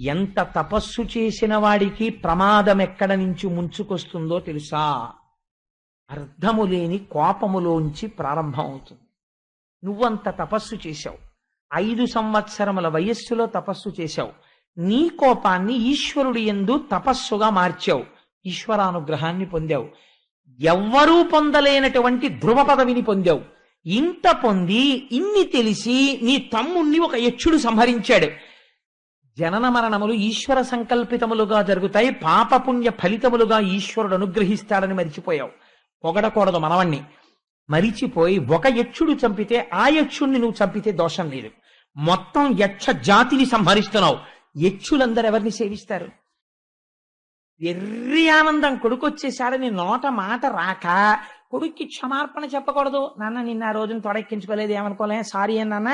ఎంత తపస్సు చేసిన వాడికి ప్రమాదం ఎక్కడ నుంచి ముంచుకొస్తుందో తెలుసా? అర్థము లేని కోపములోంచి ప్రారంభమవుతుంది. నువ్వంత తపస్సు చేశావు. ఐదు సంవత్సరముల వయస్సులో తపస్సు చేశావు. నీ కోపాన్ని ఈశ్వరుడి ఎందు తపస్సుగా మార్చావు. ఈశ్వరానుగ్రహాన్ని పొందావు. ఎవ్వరూ పొందలేనటువంటి ధ్రువ పదవిని పొందావు. ఇంత పొంది ఇన్ని తెలిసి నీ తమ్ముణ్ణి ఒక యక్షుడు సంహరించాడు. జనన మరణములు ఈశ్వర సంకల్పితములుగా జరుగుతాయి పాపపుణ్య ఫలితములుగా ఈశ్వరుడు అనుగ్రహిస్తాడని మరిచిపోయావు. పొగడకూడదు మనవణ్ణి. మరిచిపోయి ఒక యక్షుడు చంపితే ఆ యక్షుణ్ణి నువ్వు చంపితే దోషం లేదు. మొత్తం యక్ష జాతిని సంహరిస్తున్నావు. యక్షులందరూ ఎవరిని సేవిస్తారు? ఎర్రి ఆనందం కొడుకొచ్చేసాడని నోట మాట రాక కొడుక్కి క్షమార్పణ చెప్పకూడదు. నాన్న నిన్న ఆ రోజున తొడెక్కించుకోలేదు ఏమనుకోలే. సారీ అని నాన్న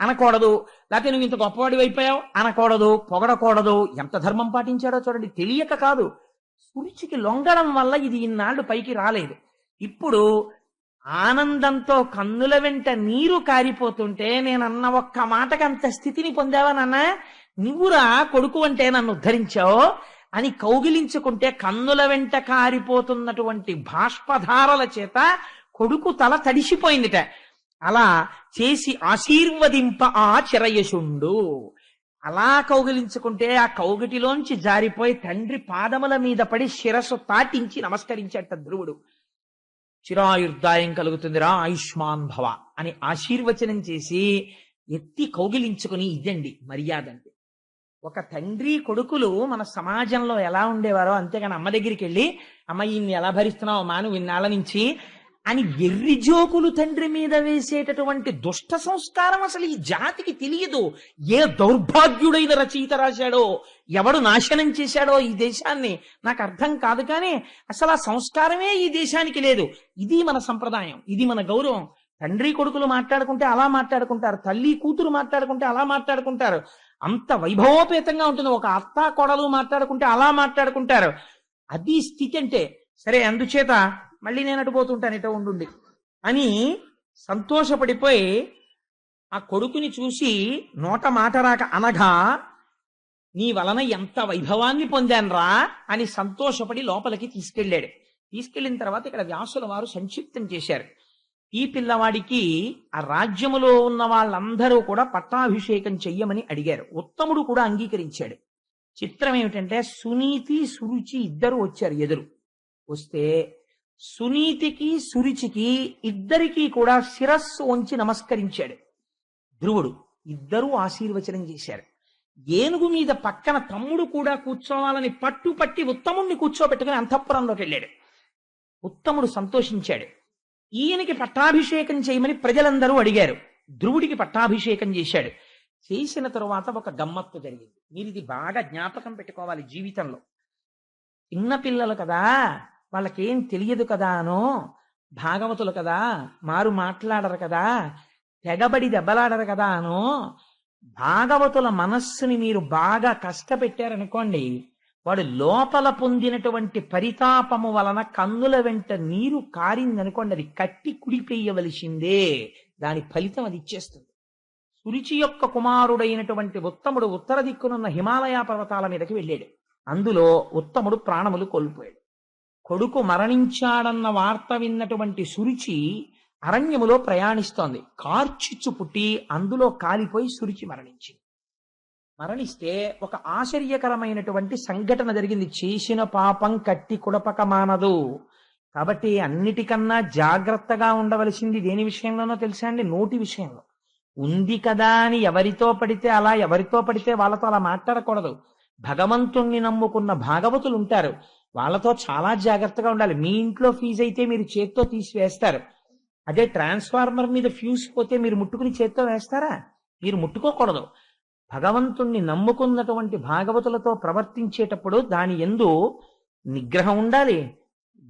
అనకూడదు. లేకపోతే నువ్వు ఇంత గొప్పవాడి అయిపోయావు. అనకూడదు పొగడకూడదు. ఎంత ధర్మం పాటించాడో చూడండి. తెలియక కాదు. సురుచికి లొంగడం వల్ల ఇది ఇన్నాళ్ళు పైకి రాలేదు. ఇప్పుడు ఆనందంతో కన్నుల వెంట నీరు కారిపోతుంటే నేను అన్న ఒక్క మాటకి అంత స్థితిని పొందావా నాన్న? నువ్వురా కొడుకు అంటే నన్ను ఉద్ధరించావు. అని కౌగిలించుకుంటే కన్నుల వెంట కారిపోతున్నటువంటి బాష్పధారల చేత కొడుకు తల తడిసిపోయిందిట. అలా చేసి ఆశీర్వదింప ఆ చిరయశుండు. అలా కౌగిలించుకుంటే ఆ కౌగిటిలోంచి జారిపోయి తండ్రి పాదముల మీద పడి శిరస్సు తాటించి నమస్కరించేట ధ్రువుడు. చిరాయుర్దాయం కలుగుతుందిరా ఆయుష్మాన్ భవ అని ఆశీర్వచనం చేసి ఎత్తి కౌగిలించుకుని ఇదండి మర్యాద అంటే ఒక తండ్రి కొడుకులు మన సమాజంలో ఎలా ఉండేవారో అంతేగాని అమ్మ దగ్గరికి వెళ్ళి అమ్మ ఈయన్ని ఎలా భరిస్తున్నావు? మాను ఇన్నాళ్ళ నుంచి అని వెర్రి జోకులు తండ్రి మీద వేసేటటువంటి దుష్ట సంస్కారం అసలు ఈ జాతికి తెలియదు. ఏ దౌర్భాగ్యుడైన రచయిత రాశాడో ఎవడు నాశనం చేశాడో ఈ దేశాన్ని నాకు అర్థం కాదు కానీ అసలు ఆ సంస్కారమే ఈ దేశానికి లేదు. ఇది మన సంప్రదాయం ఇది మన గౌరవం. తండ్రి కొడుకులు మాట్లాడుకుంటే అలా మాట్లాడుకుంటారు తల్లి కూతురు మాట్లాడుకుంటే అలా మాట్లాడుకుంటారు. అంత వైభవోపేతంగా ఉంటుంది. ఒక అత్త కొడలు మాట్లాడుకుంటే అలా మాట్లాడుకుంటారు. అది స్థితి అంటే సరే అందుచేత మళ్ళీ నేను అటు పోతుంటాను ఇటో ఉండుండి అని సంతోషపడిపోయి ఆ కొడుకుని చూసి నోట మాట రాక అనగా నీ వలన ఎంత వైభవాన్ని పొందాన్రా? అని సంతోషపడి లోపలికి తీసుకెళ్ళాడు. తీసుకెళ్ళిన తర్వాత ఇక్కడ వ్యాసుల వారు సంక్షిప్తం చేశారు. ఈ పిల్లవాడికి ఆ రాజ్యములో ఉన్న వాళ్ళందరూ కూడా పట్టాభిషేకం చెయ్యమని అడిగారు. ఉత్తముడు కూడా అంగీకరించాడు. చిత్రం ఏమిటంటే సునీతి సురుచి ఇద్దరు వచ్చారు ఎదురు. వస్తే సునీతికి సురుచికి ఇద్దరికీ కూడా శిరస్సు వంచి నమస్కరించాడు. ధ్రువుడు ఇద్దరూ ఆశీర్వచనం చేశారు. ఏనుగు మీద పక్కన తమ్ముడు కూడా కూర్చోవాలని పట్టు పట్టి ఉత్తముణ్ణి కూర్చోబెట్టుకుని అంతఃపురంలోకి వెళ్ళాడు. ఉత్తముడు సంతోషించాడు. ఈయనకి పట్టాభిషేకం చేయమని ప్రజలందరూ అడిగారు. ధ్రువుడికి పట్టాభిషేకం చేశాడు. చేసిన తరువాత ఒక గమ్మత్తు జరిగింది. మీరు ఇది బాగా జ్ఞాపకం పెట్టుకోవాలి జీవితంలో. చిన్న పిల్లలు కదా వాళ్ళకేం తెలియదు కదా అనో భాగవతులు కదా మారు మాట్లాడరు కదా తెగబడి దెబ్బలాడరు కదా అనో భాగవతుల మనస్సుని మీరు బాగా కష్టపెట్టారనుకోండి వాడు లోపల పొందినటువంటి పరితాపము వలన కన్నుల వెంట నీరు కారిందనుకోండి అది కట్టి కుడిపేయవలసిందే దాని ఫలితం అది ఇచ్చేస్తుంది. సురుచి యొక్క కుమారుడైనటువంటి ఉత్తముడు ఉత్తర దిక్కునున్న హిమాలయ పర్వతాల మీదకి వెళ్ళాడు. అందులో ఉత్తముడు ప్రాణములు కోల్పోయాడు. కొడుకు మరణించాడన్న వార్త విన్నటువంటి సురుచి అరణ్యములో ప్రయాణిస్తోంది. కార్చిచ్చు పుట్టి అందులో కాలిపోయి సురుచి మరణించింది. మరణిస్తే ఒక ఆశ్చర్యకరమైనటువంటి సంఘటన జరిగింది. చేసిన పాపం కట్టి కుడపక మానదు కాబట్టి అన్నిటికన్నా జాగ్రత్తగా ఉండవలసింది దేని విషయంలోనో తెలుసా అండి? నోటి విషయంలో. ఉంది కదా అని ఎవరితో పడితే అలా ఎవరితో పడితే వాళ్ళతో అలా మాట్లాడకూడదు. భగవంతుణ్ణి నమ్ముకున్న భాగవతులు ఉంటారు. వాళ్ళతో చాలా జాగ్రత్తగా ఉండాలి. మీ ఇంట్లో ఫీజు అయితే మీరు చేత్తో తీసివేస్తారు. అదే ట్రాన్స్ఫార్మర్ మీద ఫ్యూజ్ పోతే మీరు ముట్టుకుని చేత్తో వేస్తారా? మీరు ముట్టుకోకూడదు. భగవంతుణ్ణి నమ్ముకున్నటువంటి భాగవతులతో ప్రవర్తించేటప్పుడు దాని ఎందు నిగ్రహం ఉండాలి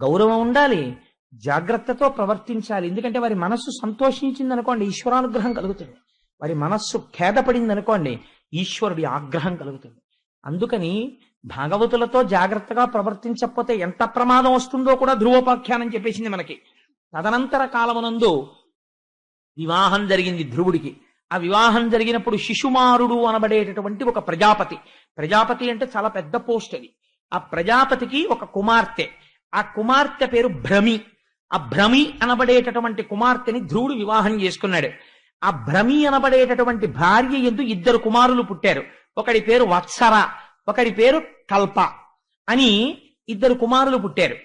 గౌరవం ఉండాలి జాగ్రత్తతో ప్రవర్తించాలి. ఎందుకంటే వారి మనస్సు సంతోషించింది అనుకోండి ఈశ్వరానుగ్రహం కలుగుతుంది. వారి మనస్సు ఖేదపడింది అనుకోండి ఈశ్వరుడి ఆగ్రహం కలుగుతుంది. అందుకని భాగవతులతో జాగ్రత్తగా ప్రవర్తించకపోతే ఎంత ప్రమాదం వస్తుందో కూడా ధ్రువోపాఖ్యానం చెప్పేసింది మనకి. తదనంతర కాలమునందు వివాహం జరిగింది ధ్రువుడికి. ఆ వివాహం జరిగినప్పుడు శిశుమారుడు అనబడేటటువంటి ఒక ప్రజాపతి. ప్రజాపతి అంటే చాలా పెద్ద పోస్ట్ అది. ఆ ప్రజాపతికి ఒక కుమార్తె. ఆ కుమార్తె పేరు భ్రమి. ఆ భ్రమి అనబడేటటువంటి కుమార్తెని ధ్రువుడు వివాహం చేసుకున్నాడు. ఆ భ్రమి అనబడేటటువంటి భార్య ఎందు ఇద్దరు కుమారులు పుట్టారు. ఒకడి పేరు వత్సర ఒకడి పేరు కల్ప అని ఇద్దరు కుమారులు పుట్టారు.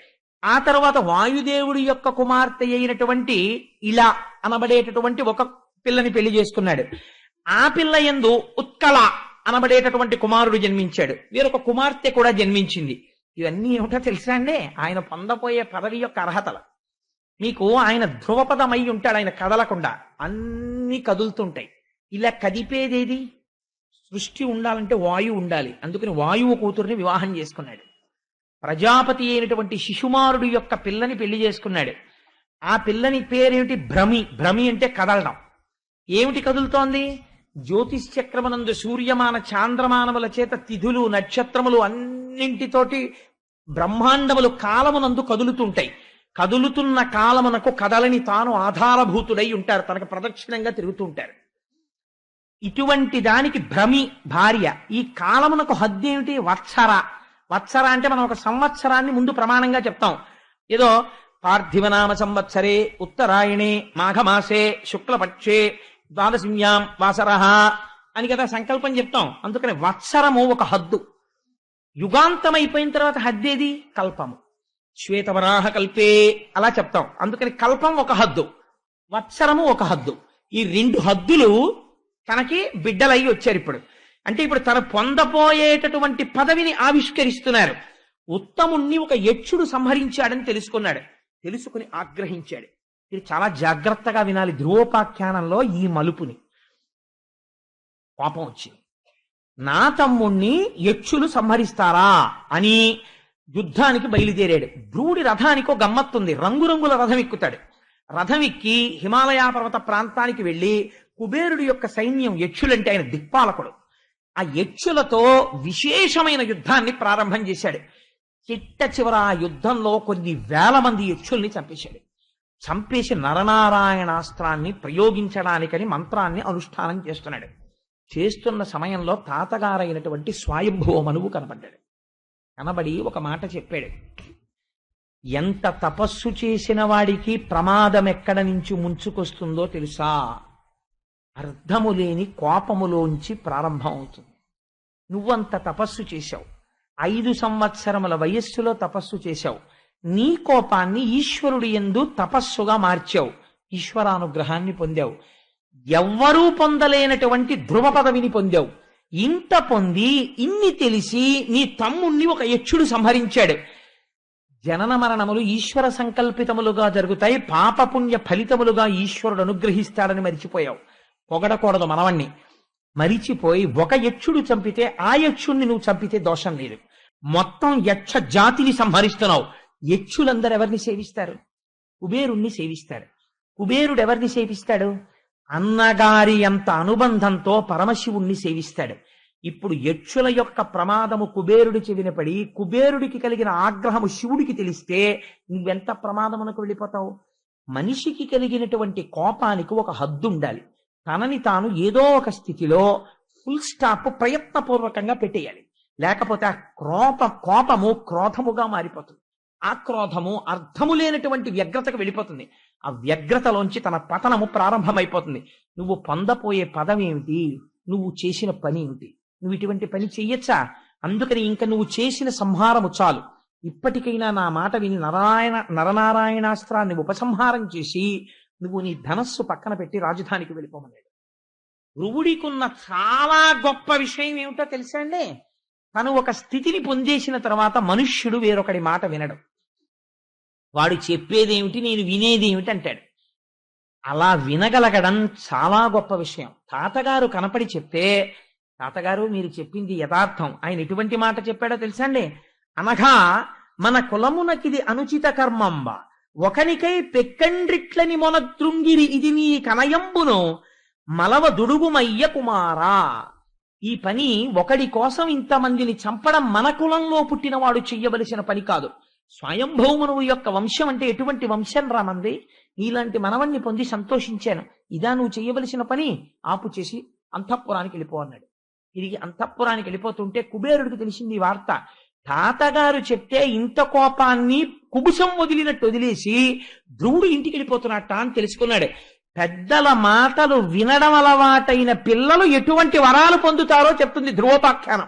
ఆ తర్వాత వాయుదేవుడి యొక్క కుమార్తె అయినటువంటి ఇలా అనబడేటటువంటి ఒక పిల్లని పెళ్ళి చేసుకున్నాడు. ఆ పిల్ల ఎందు ఉత్కళ అనబడేటటువంటి కుమారుడు జన్మించాడు. వీరొక కుమార్తె కూడా జన్మించింది. ఇవన్నీ ఏమిటో తెలుసా అండి? ఆయన పొందబోయే పదవి యొక్క అర్హతలు. మీకు ఆయన ధ్రువపదమై ఉంటాడు ఆయన కదలకుండా. అన్ని కదులుతుంటాయి. ఇలా కదిపేదేది? సృష్టి ఉండాలంటే వాయువు ఉండాలి. అందుకని వాయువు కూతుర్ని వివాహం చేసుకున్నాడు. ప్రజాపతి అయినటువంటి శిశుమారుడు యొక్క పిల్లని పెళ్ళి చేసుకున్నాడు. ఆ పిల్లని పేరేమిటి? భ్రమి. భ్రమి అంటే కదలడం. ఏమిటి కదులుతోంది? జ్యోతిష్చక్రమనందు సూర్యమాన చాంద్రమానముల చేత తిథులు నక్షత్రములు అన్నింటితోటి బ్రహ్మాండములు కాలమునందు కదులుతుంటాయి. కదులుతున్న కాలమునకు కదలని తాను ఆధారభూతుడై ఉంటారు. తనకు ప్రదక్షిణంగా తిరుగుతుంటారు. ఇటువంటి దానికి భ్రమి భార్య. ఈ కాలమునకు హద్దేమిటి వత్సర. వత్సర అంటే మనం ఒక సంవత్సరాన్ని ముందు ప్రమాణంగా చెప్తాం. ఏదో పార్థివనామ సంవత్సరే ఉత్తరాయణే మాఘమాసే శుక్లపక్షే ద్వాదశిన్యాం వాసరహ అని కదా సంకల్పం చెప్తాం. అందుకని వత్సరము ఒక హద్దు. యుగాంతం అయిపోయిన తర్వాత హద్దేది కల్పము. శ్వేతవరాహ కల్పే అలా చెప్తాం. అందుకని కల్పం ఒక హద్దు. వత్సరము ఒక హద్దు. ఈ రెండు హద్దులు తనకి బిడ్డలయ్యి వచ్చారు ఇప్పుడు. అంటే ఇప్పుడు తను పొందపోయేటటువంటి పదవిని ఆవిష్కరిస్తున్నారు. ఉత్తముణ్ణి ఒక యక్షుడు సంహరించాడని తెలుసుకున్నాడు. తెలుసుకుని ఆగ్రహించాడు. ఇది చాలా జాగ్రత్తగా వినాలి. ధ్రువోపాఖ్యానంలో ఈ మలుపుని. కోపం వచ్చింది. నా తమ్ముణ్ణి యక్షులు సంహరిస్తారా అని యుద్ధానికి బయలుదేరాడు. ధ్రువుడి రథానికి ఒక గమ్మత్తుంది. రంగురంగుల రథం ఎక్కుతాడు. రథం ఎక్కి హిమాలయ పర్వత ప్రాంతానికి వెళ్ళి కుబేరుడి యొక్క సైన్యం యక్షులంటే ఆయన దిక్పాలకుడు. ఆ యక్షులతో విశేషమైన యుద్ధాన్ని ప్రారంభం చేశాడు. చిట్ట చివర ఆ యుద్ధంలో కొన్ని వేల మంది యక్షుల్ని చంపేశాడు. చంపేసి నరనారాయణాస్త్రాన్ని ప్రయోగించడానికని మంత్రాన్ని అనుష్ఠానం చేస్తున్నాడు. చేస్తున్న సమయంలో తాతగారైనటువంటి స్వయంభువ కనపడ్డాడు. కనబడి ఒక మాట చెప్పాడు. ఎంత తపస్సు చేసిన వాడికి ప్రమాదం ఎక్కడ నుంచి ముంచుకొస్తుందో తెలుసా? అర్థము లేని కోపములోంచి ప్రారంభం అవుతుంది నువ్వంత తపస్సు చేశావు. ఐదు సంవత్సరముల వయస్సులో తపస్సు చేశావు. నీ కోపాన్ని ఈశ్వరుడి ఎందు తపస్సుగా మార్చావు. ఈశ్వరానుగ్రహాన్ని పొందావు. ఎవ్వరూ పొందలేనటువంటి ధ్రువ పదవిని పొందావు. ఇంత పొంది ఇన్ని తెలిసి నీ తమ్ముణ్ణి ఒక యక్షుడు సంహరించాడు. జనన మరణములు ఈశ్వర సంకల్పితములుగా జరుగుతాయి. పాపపుణ్య ఫలితములుగా ఈశ్వరుడు అనుగ్రహిస్తాడని మరిచిపోయావు. పొగడకూడదు మనవణ్ణి. మరిచిపోయి ఒక యక్షుడు చంపితే ఆ యక్షుణ్ణి నువ్వు చంపితే దోషం లేదు. మొత్తం యక్ష జాతిని సంహరిస్తున్నావు. యక్షులందరూ ఎవరిని సేవిస్తారు? కుబేరుణ్ణి సేవిస్తారు. కుబేరుడు ఎవరిని సేవిస్తాడు? అన్నగారి అంత అనుబంధంతో పరమశివుణ్ణి సేవిస్తాడు. ఇప్పుడు యక్షుల యొక్క ప్రమాదము కుబేరుడి చెవిన పడి కుబేరుడికి కలిగిన ఆగ్రహము శివుడికి తెలిస్తే నువ్వెంత ప్రమాదమునకు వెళ్ళిపోతావు? మనిషికి కలిగినటువంటి కోపానికి ఒక హద్దు ఉండాలి తనని తాను ఏదో ఒక స్థితిలో ఫుల్ స్టాప్ ప్రయత్నపూర్వకంగా పెట్టేయాలి. లేకపోతే ఆ క్రోప కోపము క్రోధముగా మారిపోతుంది. ఆక్రోధము అర్థము లేనటువంటి వ్యగ్రతకు వెళ్ళిపోతుంది. ఆ వ్యగ్రతలోంచి తన పతనము ప్రారంభమైపోతుంది. నువ్వు పొందపోయే పదం ఏమిటి? నువ్వు చేసిన పని ఏమిటి? నువ్వు ఇటువంటి పని చెయ్యొచ్చా? అందుకని ఇంకా నువ్వు చేసిన సంహారము చాలు. ఇప్పటికైనా నా మాట విని నారాయణ నరనారాయణాస్త్రాన్ని ఉపసంహారం చేసి నువ్వు నీ ధనస్సు పక్కన పెట్టి రాజధానికి వెళ్ళిపోమన్నాడు. రువుడికున్న చాలా గొప్ప విషయం ఏమిటో తెలుసా అండి? తను ఒక స్థితిని పొందేసిన తర్వాత మనుష్యుడు వేరొకడి మాట వినడు. వాడు చెప్పేదేమిటి నేను వినేదేమిటి అంటాడు. అలా వినగలగడం చాలా గొప్ప విషయం. తాతగారు కనపడి చెప్తే తాతగారు మీరు చెప్పింది యథార్థం. ఆయన ఎటువంటి మాట చెప్పాడో తెలుసా అండి? అనగా మన కులమునకిది అనుచిత కర్మంబ. ఒకనికై పెక్కండ్రిట్లని మొనద్రుంగిరి ఇది నీ కనయంబును. మలవ దుడుగుమయ్య కుమారా. ఈ పని ఒకడి కోసం ఇంతమందిని చంపడం మన కులంలో పుట్టినవాడు చెయ్యవలసిన పని కాదు. స్వయంభౌమనువు యొక్క వంశం అంటే ఎటువంటి వంశం రామంది నీలాంటి మనవణ్ణి పొంది సంతోషించాను. ఇదా నువ్వు చెయ్యవలసిన పని? ఆపు చేసి అంతఃపురానికి వెళ్ళిపో అన్నాడు. తిరిగి అంతఃపురానికి వెళ్ళిపోతుంటే కుబేరుడికి తెలిసింది ఈ వార్త. తాతగారు చెప్తే ఇంత కోపాన్ని కుబుసం వదిలినట్టు వదిలేసి ధ్రువుడు ఇంటికి వెళ్ళిపోతున్నట్ట అని తెలుసుకున్నాడు. పెద్దల మాటలు వినడం అలవాటైన పిల్లలు ఎటువంటి వరాలు పొందుతారో చెప్తుంది ధ్రువోపాఖ్యానం.